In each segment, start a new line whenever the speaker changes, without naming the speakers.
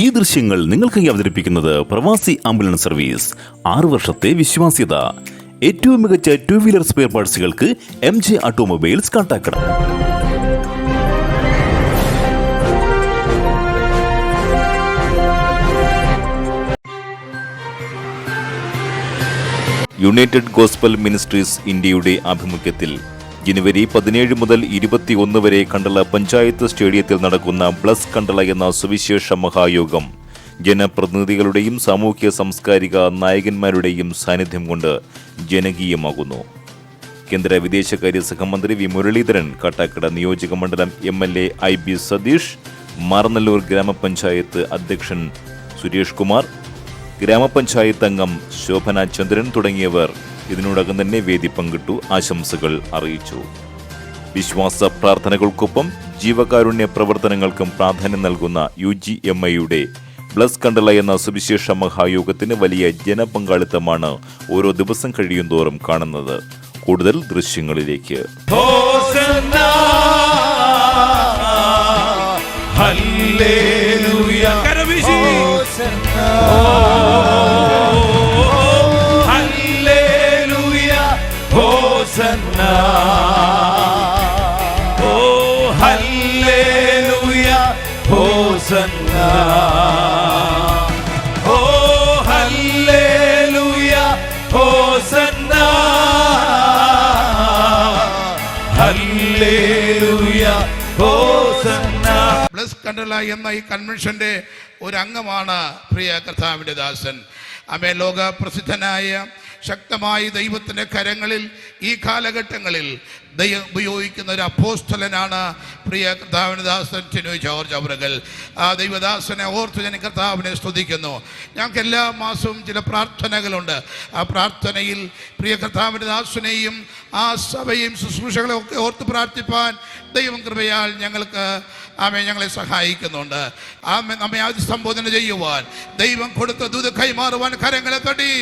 ഈ ദൃശ്യങ്ങൾ നിങ്ങൾക്കായി അവതരിപ്പിക്കുന്നത് പ്രവാസി ആംബുലൻസ് സർവീസ് ആറു വർഷത്തെ വിശ്വാസ്യത ഏറ്റവും മികച്ച two wheeler spare പാർട്സുകൾക്ക് M J automobiles contact united gospel ministries ഇന്ത്യയുടെ ആഭിമുഖ്യത്തിൽ ജനുവരി പതിനേഴ് മുതൽ ഇരുപത്തിയൊന്ന് വരെ കണ്ടള പഞ്ചായത്ത് സ്റ്റേഡിയത്തിൽ നടക്കുന്ന ബ്ലസ് കണ്ടള എന്ന സുവിശേഷ മഹായോഗം ജനപ്രതിനിധികളുടെയും സാമൂഹ്യ സാംസ്കാരിക നായകന്മാരുടെയും സാന്നിധ്യം കൊണ്ട് ജനകീയമാകുന്നു കേന്ദ്ര വിദേശകാര്യ സഹമന്ത്രി വി മുരളീധരൻ കാട്ടാക്കട നിയോജക മണ്ഡലം M L A I B Satheesh Maranallur ഗ്രാമപഞ്ചായത്ത് അധ്യക്ഷൻ സുരേഷ് കുമാർ ഗ്രാമപഞ്ചായത്ത് അംഗം ശോഭന ചന്ദ്രൻ തുടങ്ങിയവർ ഇതിനോടകം തന്നെ വേദി പങ്കിട്ടു ആശംസകൾ അറിയിച്ചു വിശ്വാസ പ്രാർത്ഥനകൾക്കൊപ്പം ജീവകാരുണ്യ പ്രവർത്തനങ്ങൾക്കും പ്രാധാന്യം നൽകുന്ന യു ജി എം ഐയുടെ ബ്ലസ് കണ്ടല എന്ന സുവിശേഷ മഹായോഗത്തിന് വലിയ ജനപങ്കാളിത്തമാണ് ഓരോ ദിവസം കഴിയും തോറും കാണുന്നത് കൂടുതൽ ദൃശ്യങ്ങളിലേക്ക്
hallelujah hosanna oh hallelujah hosanna hallelujah hosanna
bless Kandala എന്ന ഈ കൺവെൻഷന്റെ ഒരു അംഗമാണ് പ്രിയ കർത്താവിന്റെ ദാസൻ അമേ ലോക പ്രസിദ്ധനായ ശക്തമായി ദൈവത്തിൻ്റെ കരങ്ങളിൽ ഈ കാലഘട്ടങ്ങളിൽ ദൈവം ഉപയോഗിക്കുന്ന ഒരു അപ്പോസ്തലനാണ് പ്രിയ കർത്താവിനദാസൻ ചിനു ജോർജ് അവറുകൾ ആ ദൈവദാസനെ ഓർത്ത് ഞാൻ കർത്താവിനെ സ്തുതിക്കുന്നു ഞങ്ങൾക്ക് എല്ലാ മാസവും ചില പ്രാർത്ഥനകളുണ്ട് ആ പ്രാർത്ഥനയിൽ പ്രിയ കർത്താവിനദാസനെയും ആ സഭയും ശുശ്രൂഷകളെ ഒക്കെ ഓർത്ത് പ്രാർത്ഥിപ്പാൻ ദൈവം കൃപയാൽ ഞങ്ങൾക്ക് ആമേ ഞങ്ങളെ സഹായിക്കുന്നുണ്ട് ആമേ നമ്മെ അതിസംബോധന ചെയ്യുവാൻ ദൈവം കൊടുത്ത ദൂത് കൈമാറുവാൻ കരങ്ങളെ തടി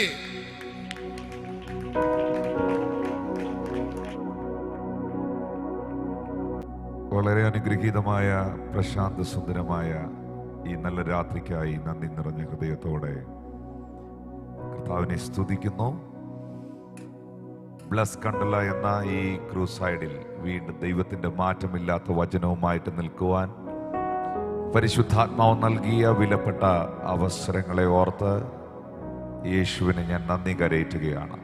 വളരെ അനുഗ്രഹീതമായ പ്രശാന്ത സുന്ദരമായ ഈ നല്ല രാത്രിക്കായി നന്ദി നിറഞ്ഞ ഹൃദയത്തോടെ കർത്താവിനെ സ്തുതിക്കുന്നു ബ്ലസ് കണ്ടല എന്ന ഈ ക്രൂസൈഡിൽ വീണ്ടും ദൈവത്തിന്റെ മാറ്റമില്ലാത്ത വചനവുമായിട്ട് നിൽക്കുവാൻ പരിശുദ്ധാത്മാവ് നൽകിയ വിലപ്പെട്ട അവസരങ്ങളെ ഓർത്ത് യേശുവിന് ഞാൻ നന്ദി കരയറ്റുകയാണ്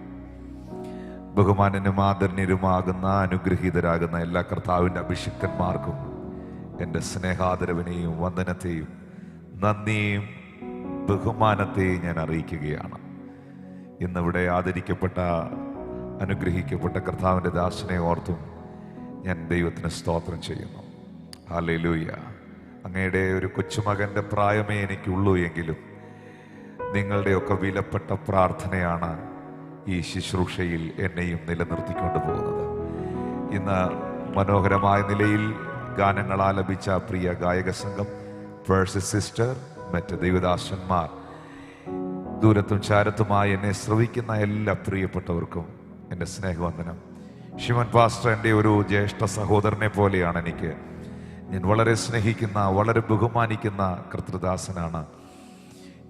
ബഹുമാനനും ആദരണീയരുമാകുന്ന അനുഗ്രഹീതരാകുന്ന എല്ലാ കർത്താവിൻ്റെ അഭിഷിക്തന്മാർക്കും എൻ്റെ സ്നേഹാദരവിനെയും വന്ദനത്തെയും നന്ദിയും ബഹുമാനത്തെയും ഞാൻ അറിയിക്കുകയാണ് ഇന്നിവിടെ ആദരിക്കപ്പെട്ട അനുഗ്രഹിക്കപ്പെട്ട കർത്താവിൻ്റെ ദാസനെ ഓർത്തും ഞാൻ ദൈവത്തിന് സ്തോത്രം ചെയ്യുന്നു ഹാലയിലൂയ അങ്ങയുടെ ഒരു കൊച്ചുമകൻ്റെ പ്രായമേ എനിക്കുള്ളൂ എങ്കിലും നിങ്ങളുടെയൊക്കെ വിലപ്പെട്ട പ്രാർത്ഥനയാണ് ഈ ശുശ്രൂഷയിൽ എന്നെയും നിലനിർത്തിക്കൊണ്ടു പോകുന്നത് ഇന്ന് മനോഹരമായ നിലയിൽ ഗാനങ്ങൾ ആലപിച്ച പ്രിയ ഗായക സംഘം പേഴ്സ് സിസ്റ്റർ മറ്റ് ദൈവദാസന്മാർ ദൂരത്തും ചാരത്തുമായി എന്നെ ശ്രവിക്കുന്ന എല്ലാ പ്രിയപ്പെട്ടവർക്കും എൻ്റെ സ്നേഹവന്ദനം ശിവൻ പാസ്റ്റർ എൻ്റെ ഒരു ജ്യേഷ്ഠ സഹോദരനെ പോലെയാണ് എനിക്ക് ഞാൻ വളരെ സ്നേഹിക്കുന്ന വളരെ ബഹുമാനിക്കുന്ന കർത്തൃദാസനാണ്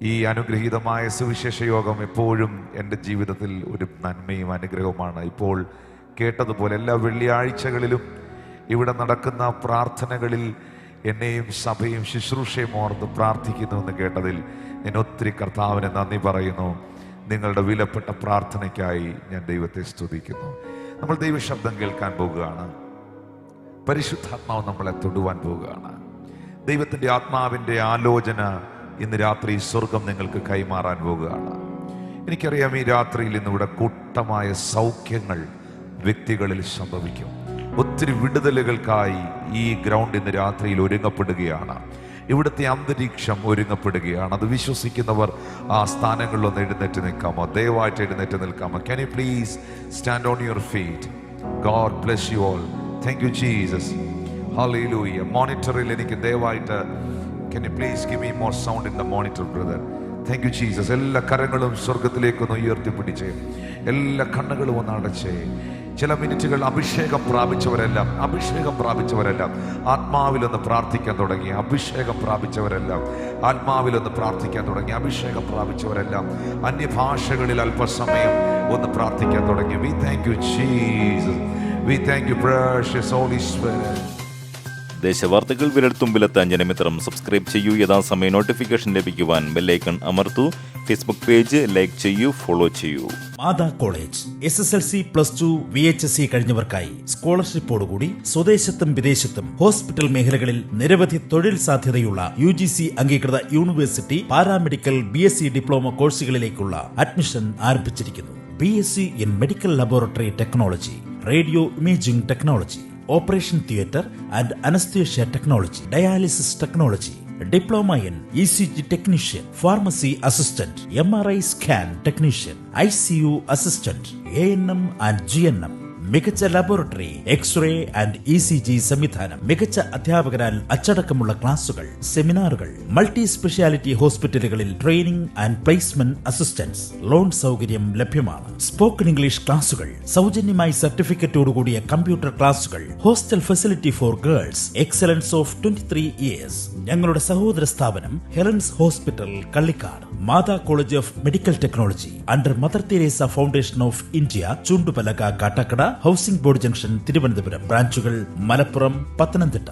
ഈ അനുഗ്രഹീതമായ സുവിശേഷ യോഗം എപ്പോഴും എൻ്റെ ജീവിതത്തിൽ ഒരു നന്മയും അനുഗ്രഹവുമാണ് ഇപ്പോൾ കേട്ടതുപോലെ എല്ലാ വെള്ളിയാഴ്ചകളിലും ഇവിടെ നടക്കുന്ന പ്രാർത്ഥനകളിൽ എന്നെയും സഭയും ശുശ്രൂഷയും ഓർത്ത് എന്ന് കേട്ടതിൽ ഞാൻ ഒത്തിരി കർത്താവിനെ നന്ദി പറയുന്നു നിങ്ങളുടെ വിലപ്പെട്ട പ്രാർത്ഥനയ്ക്കായി ഞാൻ ദൈവത്തെ സ്തുതിക്കുന്നു നമ്മൾ ദൈവശബ്ദം കേൾക്കാൻ പോകുകയാണ് പരിശുദ്ധാത്മാവ് നമ്മളെ തൊടുവാൻ പോവുകയാണ് ദൈവത്തിൻ്റെ ആത്മാവിൻ്റെ ആലോചന ഇന്ന് രാത്രി സ്വർഗം നിങ്ങൾക്ക് കൈമാറാൻ പോകുകയാണ് എനിക്കറിയാം ഈ രാത്രിയിൽ ഇവിടെ കൂട്ടമായ സൗഖ്യങ്ങൾ വ്യക്തികളിൽ സംഭവിക്കും ഒത്തിരി വിടുതലുകൾക്കായി ഈ ഗ്രൗണ്ട് ഇന്ന് രാത്രിയിൽ ഒരുങ്ങപ്പെടുകയാണ് ഇവിടുത്തെ അന്തരീക്ഷം ഒരുങ്ങപ്പെടുകയാണ് അത് വിശ്വസിക്കുന്നവർ ആ സ്ഥാനങ്ങളിലൊന്ന് എഴുന്നേറ്റ് നിൽക്കാമോ ദയവായിട്ട് എഴുന്നേറ്റ് നിൽക്കാമോ can you please stand on your feet God bless you all thank you Jesus hallelujah മോണിറ്ററിൽ എനിക്ക് ദയവായിട്ട് can you please give me more sound in the monitor brother thank you Jesus എല്ലാ കരങ്ങളും സ്വർഗത്തിലേക്കൊന്ന് ഉയർത്തിപ്പിടിച്ച് എല്ലാ കണ്ണുകളും ഒന്ന് അടച്ച് ചില മിനിറ്റുകൾ അഭിഷേകം പ്രാപിച്ചവരെല്ലാം അഭിഷേകം പ്രാപിച്ചവരെല്ലാം ആത്മാവിലൊന്ന് പ്രാർത്ഥിക്കാൻ തുടങ്ങി അഭിഷേകം പ്രാപിച്ചവരെല്ലാം ആത്മാവിലൊന്ന് പ്രാർത്ഥിക്കാൻ തുടങ്ങി അഭിഷേകം പ്രാപിച്ചവരെല്ലാം അന്യഭാഷകളിൽ അല്പസമയം ഒന്ന് പ്രാർത്ഥിക്കാൻ തുടങ്ങി we thank you Jesus we thank you precious holy spirit
ദേശവാർത്തകൾ വിരൽത്തുമ്പിലെത്താൻ ജനമിത്രം സബ്സ്ക്രൈബ് ചെയ്യൂ യഥാസമയം നോട്ടിഫിക്കേഷൻ ലഭിക്കുവാൻ ബെല്ലൈക്കൺ അമർത്തൂ ഫേസ്ബുക്ക് പേജ് ലൈക്ക് ചെയ്യൂ ഫോളോ ചെയ്യൂ
Matha college S S L C plus two V H S C കഴിഞ്ഞവർക്കായി സ്കോളർഷിപ്പോടുകൂടി സ്വദേശത്തും വിദേശത്തും ഹോസ്പിറ്റൽ മേഖലകളിൽ നിരവധി തൊഴിൽ സാധ്യതയുള്ള യു ജി സി അംഗീകൃത university paramedical B S C diploma കോഴ്സുകളിലേക്കുള്ള admission ആരംഭിച്ചിരിക്കുന്നു B S C in medical laboratory technology radio imaging technology Operation Theatre and Anesthesia Technology, Dialysis Technology, Diploma in ECG Technician, Pharmacy Assistant, MRI Scan Technician, ICU Assistant, ANM and GNM, മികച്ച laboratory x-ray and E C G സംവിധാനം മികച്ച അധ്യാപകരാൽ അച്ചടക്കമുള്ള ക്ലാസുകൾ സെമിനാറുകൾ multi speciality ഹോസ്പിറ്റലുകളിൽ training and placement assistance loan സൗകര്യം ലഭ്യമാണ് സ്പോക്കൺ ഇംഗ്ലീഷ് ക്ലാസുകൾ സൗജന്യമായി സർട്ടിഫിക്കറ്റോടുകൂടിയ കമ്പ്യൂട്ടർ ക്ലാസുകൾ hostel facility for girls excellence of twenty three years ഞങ്ങളുടെ സഹോദര സ്ഥാപനം Helen's hospital Kallikkad Matha college of medical technology under Mother Teresa foundation of India Chundupalaka Kattakada housing board junction Thiruvananthapuram ബ്രാഞ്ചുകൾ മലപ്പുറം പത്തനംതിട്ട